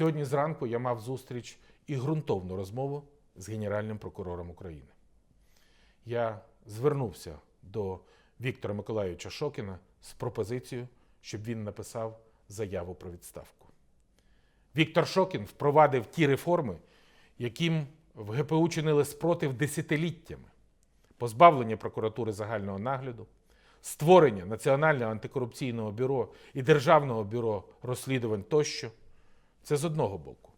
Сьогодні зранку я мав зустріч і ґрунтовну розмову з Генеральним прокурором України. Я звернувся до Віктора Миколайовича Шокіна з пропозицією, щоб він написав заяву про відставку. Віктор Шокін впровадив ті реформи, яким в ГПУ чинили спротив десятиліттями: позбавлення прокуратури загального нагляду, створення Національного антикорупційного бюро і Державного бюро розслідувань тощо. Це з одного боку.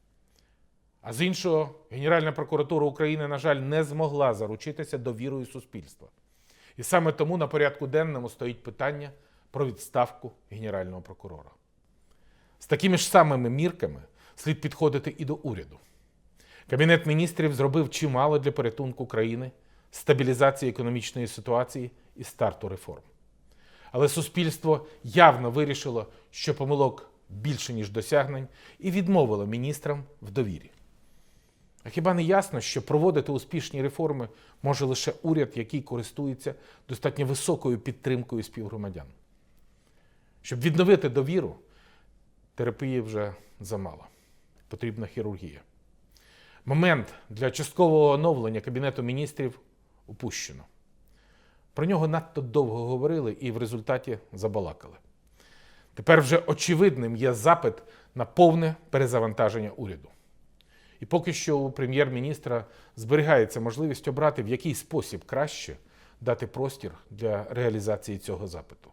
А з іншого, Генеральна прокуратура України, на жаль, не змогла заручитися довірою суспільства. І саме тому на порядку денному стоїть питання про відставку Генерального прокурора. З такими ж самими мірками слід підходити і до уряду. Кабінет міністрів зробив чимало для порятунку країни, стабілізації економічної ситуації і старту реформ. Але суспільство явно вирішило, що помилок більше, ніж досягнень, і відмовило міністрам в довірі. А хіба не ясно, що проводити успішні реформи може лише уряд, який користується достатньо високою підтримкою співгромадян? Щоб відновити довіру, терапії вже замало. Потрібна хірургія. Момент для часткового оновлення Кабінету міністрів упущено. Про нього надто довго говорили і в результаті забалакали. Тепер вже очевидним є запит на повне перезавантаження уряду. І поки що у прем'єр-міністра зберігається можливість обрати, в який спосіб краще дати простір для реалізації цього запиту.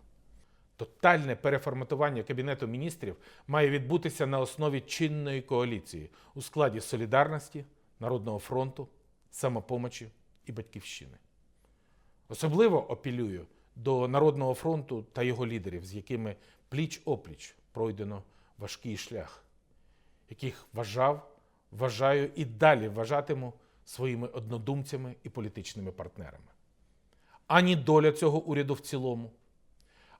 Тотальне переформатування Кабінету міністрів має відбутися на основі чинної коаліції у складі солідарності, Народного фронту, самопомочі і батьківщини. Особливо апелюю до Народного фронту та його лідерів, з якими пліч опліч пройдено важкий шлях, яких вважав, вважаю і далі вважатиму своїми однодумцями і політичними партнерами. Ані доля цього уряду в цілому,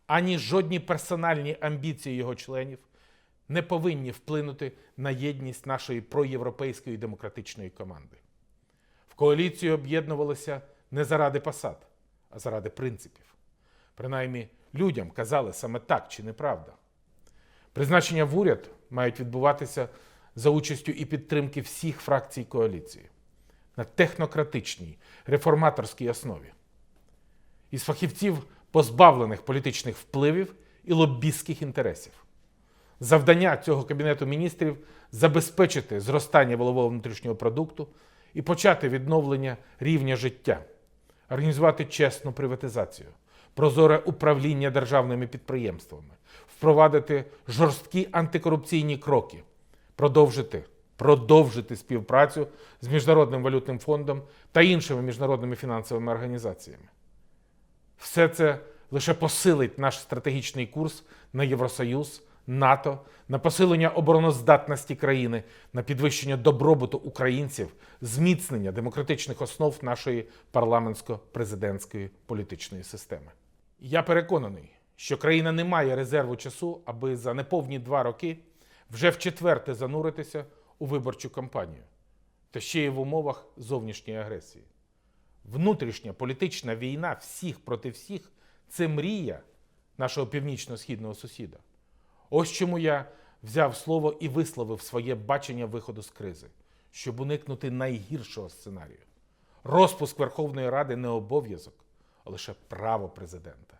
ані жодні персональні амбіції його членів не повинні вплинути на єдність нашої проєвропейської демократичної команди. В коаліцію об'єднувалися не заради посад, а заради принципів. Принаймні, людям казали саме так чи неправда. Призначення в уряд мають відбуватися за участю і підтримки всіх фракцій коаліції на технократичній реформаторській основі. Із фахівців, позбавлених політичних впливів і лобістських інтересів. Завдання цього кабінету міністрів забезпечити зростання валового внутрішнього продукту і почати відновлення рівня життя, організувати чесну приватизацію, прозоре управління державними підприємствами, впровадити жорсткі антикорупційні кроки, продовжити, продовжити співпрацю з Міжнародним валютним фондом та іншими міжнародними фінансовими організаціями. Все це лише посилить наш стратегічний курс на Євросоюз, НАТО, на посилення обороноздатності країни, на підвищення добробуту українців, зміцнення демократичних основ нашої парламентсько-президентської політичної системи. Я переконаний, що країна не має резерву часу, аби за неповні два роки вже вчетверте зануритися у виборчу кампанію, та ще й в умовах зовнішньої агресії. Внутрішня політична війна всіх проти всіх це мрія нашого північно-східного сусіда. Ось чому я взяв слово і висловив своє бачення виходу з кризи, щоб уникнути найгіршого сценарію. Розпуск Верховної Ради не обов'язок, лише право президента.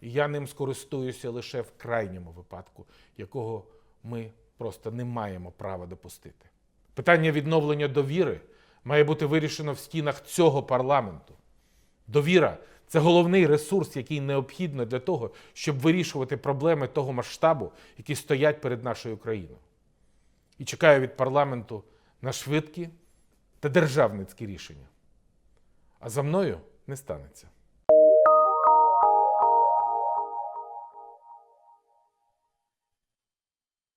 І я ним скористуюся лише в крайньому випадку, якого ми просто не маємо права допустити. Питання відновлення довіри має бути вирішено в стінах цього парламенту. Довіра це головний ресурс, який необхідно для того, щоб вирішувати проблеми того масштабу, які стоять перед нашою країною. І чекаю від парламенту на швидкі та державницькі рішення. А за мною не станеться.